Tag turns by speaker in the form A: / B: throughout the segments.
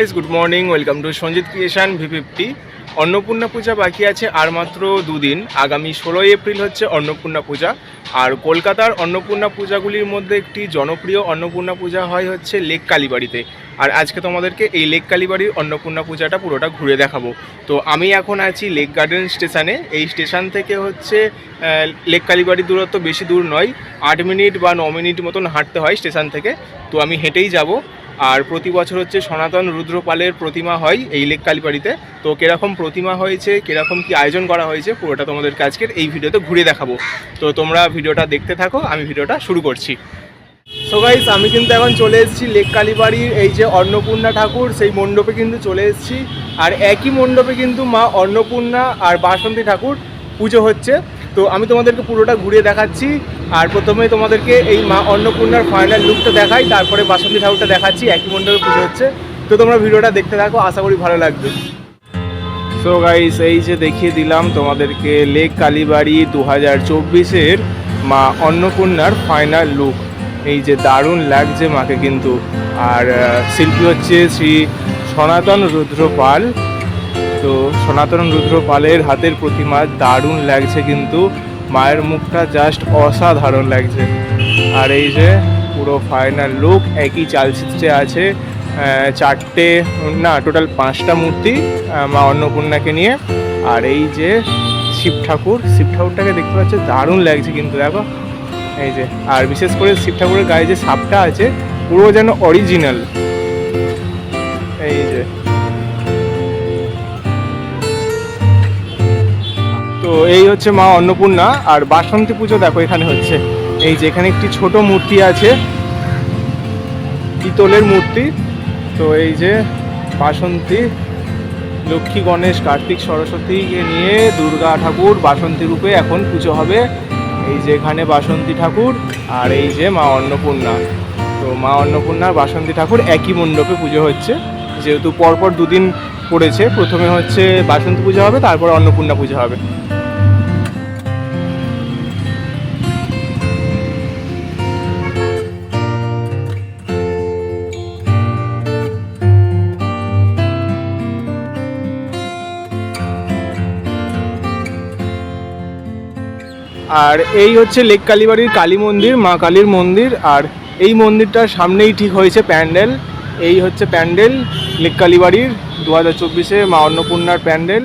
A: Guys good morning welcome to Sanjit creation V fifty Annapurna puja বাকি আছে আর মাত্র দুদিন। আগামী ষোলোই এপ্রিল হচ্ছে অন্নপূর্ণা পূজা আর কলকাতার অন্নপূর্ণা পূজাগুলির মধ্যে একটি জনপ্রিয় অন্নপূর্ণা পূজা হয় হচ্ছে লেক কালীবাড়িতে আর আজকে তোমাদেরকে এই লেক কালীবাড়ির অন্নপূর্ণা পূজাটা পুরোটা ঘুরে দেখাবো। তো আমি এখন আছি লেক গার্ডেন স্টেশনে এই স্টেশন থেকে হচ্ছে লেক কালীবাড়ির দূরত্ব বেশি দূর নয়। আট মিনিট বা ন মিনিট মতন হাঁটতে হয় স্টেশন থেকে। তো আমি হেঁটেই যাব। আর প্রতি বছর হচ্ছে সনাতন রুদ্রপালের প্রতিমা হয় এই লেক কালীবাড়িতে। তো কীরকম প্রতিমা হয়েছে, কীরকম কি আয়োজন করা হয়েছে, পুরোটা তোমাদেরকে আজকের এই ভিডিওতে ঘুরে দেখাবো। তো তোমরা ভিডিওটা দেখতে থাকো, আমি ভিডিওটা শুরু করছি। সো গাইস আমি কিন্তু এখন চলে এসেছি লেক কালীবাড়ির এই যে অন্নপূর্ণা ঠাকুর, সেই মণ্ডপে কিন্তু চলে এসেছি। আর একই মণ্ডপে কিন্তু মা অন্নপূর্ণা আর বাসন্তী ঠাকুর পুজো হচ্ছে। তো আমি তোমাদেরকে পুরোটা ঘুরিয়ে দেখাচ্ছি। আর প্রথমে তোমাদেরকে এই মা অন্নপূর্ণার ফাইনাল লুকটা দেখাই, তারপরে বাসন্তী ঠাকুরটা দেখাচ্ছি, একই মণ্ডপে পুজো হচ্ছে। তো তোমরা ভিডিওটা দেখতে থাকো, আশা করি ভালো লাগবে। সো গাইস এই যে দেখিয়ে দিলাম তোমাদেরকে লেক কালীবাড়ি দু হাজার চব্বিশের মা অন্নপূর্ণার ফাইনাল লুক এই যে দারুণ লাগছে মাকে কিন্তু। আর শিল্পী হচ্ছে শ্রী সনাতন রুদ্রপাল। তো সনাতন রুদ্রপালের হাতের প্রতিমা দারুণ লাগছে কিন্তু। মায়ের মুখটা জাস্ট অসাধারণ লাগছে। আর এই যে পুরো ফাইনাল লুক একই চালচিত্রে আছে চারটে, না টোটাল পাঁচটা মূর্তি মা অন্নপূর্ণাকে নিয়ে। আর এই যে শিব ঠাকুর, শিব ঠাকুরটাকে দেখতে পাচ্ছ, দারুণ লাগছে কিন্তু, দেখো। এই যে, আর বিশেষ করে শিব ঠাকুরের গায়ে যে সাপটা আছে, পুরো যেন অরিজিনাল তো এই হচ্ছে মা অন্নপূর্ণা, আর বাসন্তী পুজো দেখো এখানে হচ্ছে। এই যে এখানে একটি ছোট মূর্তি আছে, পিতলের মূর্তি। তো এই যে বাসন্তী, লক্ষ্মী, গণেশ, কার্তিক, সরস্বতীকে নিয়ে দুর্গা ঠাকুর বাসন্তী রূপে এখন পুজো হবে। এই যে এখানে বাসন্তী ঠাকুর, আর এই যে মা অন্নপূর্ণা। তো মা অন্নপূর্ণা বাসন্তী ঠাকুর একই মণ্ডপে পুজো হচ্ছে। যেহেতু পরপর দুদিন পড়েছে, প্রথমে হচ্ছে বাসন্তী পূজা হবে, তারপর অন্নপূর্ণা পূজা হবে। আর এই হচ্ছে লেক কালীবাড়ির কালী মন্দির, মা কালীর মন্দির, আর এই মন্দিরটার সামনেই ঠিক হয়েছে প্যান্ডেল। এই হচ্ছে প্যান্ডেল লেক কালীবাড়ির, দু হাজার চব্বিশে মা অন্নপূর্ণার প্যান্ডেল।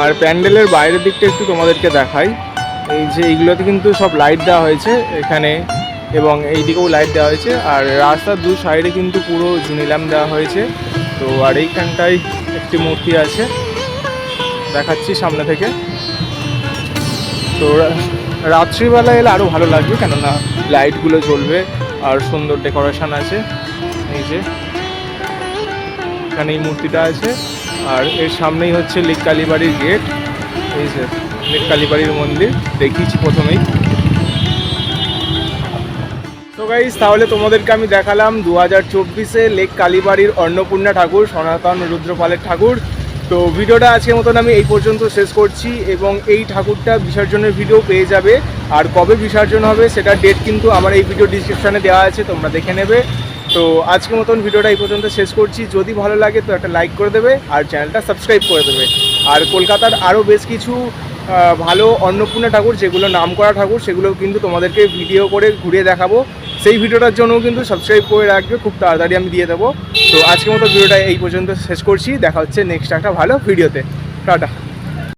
A: আর প্যান্ডেলের বাইরের দিকটা একটু তোমাদেরকে দেখাই। এই যে এইগুলোতে কিন্তু সব লাইট দেওয়া হয়েছে এখানে এবং এই দিকেও লাইট দেওয়া হয়েছে। আর রাস্তার দু সাইডে কিন্তু পুরো জুনিলাম দেওয়া হয়েছে। তো আর এইখানটায় একটি মূর্তি আছে। দেখাচ্ছি সামনে থেকে। তো রাত্রিবেলা এলে আরও ভালো লাগবে কেননা লাইটগুলো জ্বলবে আর সুন্দর ডেকোরেশন আছে। এই যে, এখানে এই মূর্তিটা আছে। আর এর সামনেই হচ্ছে লেক কালীবাড়ির গেট। এই যে লেক কালীবাড়ির মন্দির, দেখিয়েছি প্রথমেই। তো গাইস তাহলে তোমাদেরকে আমি দেখালাম দু হাজার চব্বিশে লেক কালীবাড়ির অন্নপূর্ণা ঠাকুর, সনাতন রুদ্রপালের ঠাকুর। তো ভিডিওটা আজকের মতন আমি এই পর্যন্ত শেষ করছি এবং এই ঠাকুরটা বিসর্জনের ভিডিও পেয়ে যাবে। আর কবে বিসর্জন হবে, সেটা ডেট কিন্তু আমার এই ভিডিও ডিসক্রিপশানে দেওয়া আছে, তোমরা দেখে নেবে। তো আজকের মতন ভিডিওটা এই পর্যন্ত শেষ করছি। যদি ভালো লাগে তো একটা লাইক করে দেবে আর চ্যানেলটা সাবস্ক্রাইব করে দেবে। আর কলকাতার আরও বেশ কিছু ভালো অন্নপূর্ণা ঠাকুর যেগুলো নামকরা ঠাকুর সেগুলো কিন্তু তোমাদেরকে ভিডিও করে ঘুরিয়ে দেখাবো। সেই ভিডিওটার জন্যও কিন্তু সাবস্ক্রাইব করে রাখবে, খুব তাড়াতাড়ি আমি দিয়ে দেবো। তো আজকের মতো ভিডিওটা এই পর্যন্ত শেষ করছি। দেখা হচ্ছে নেক্সট একটা ভালো ভিডিওতে। টাটা।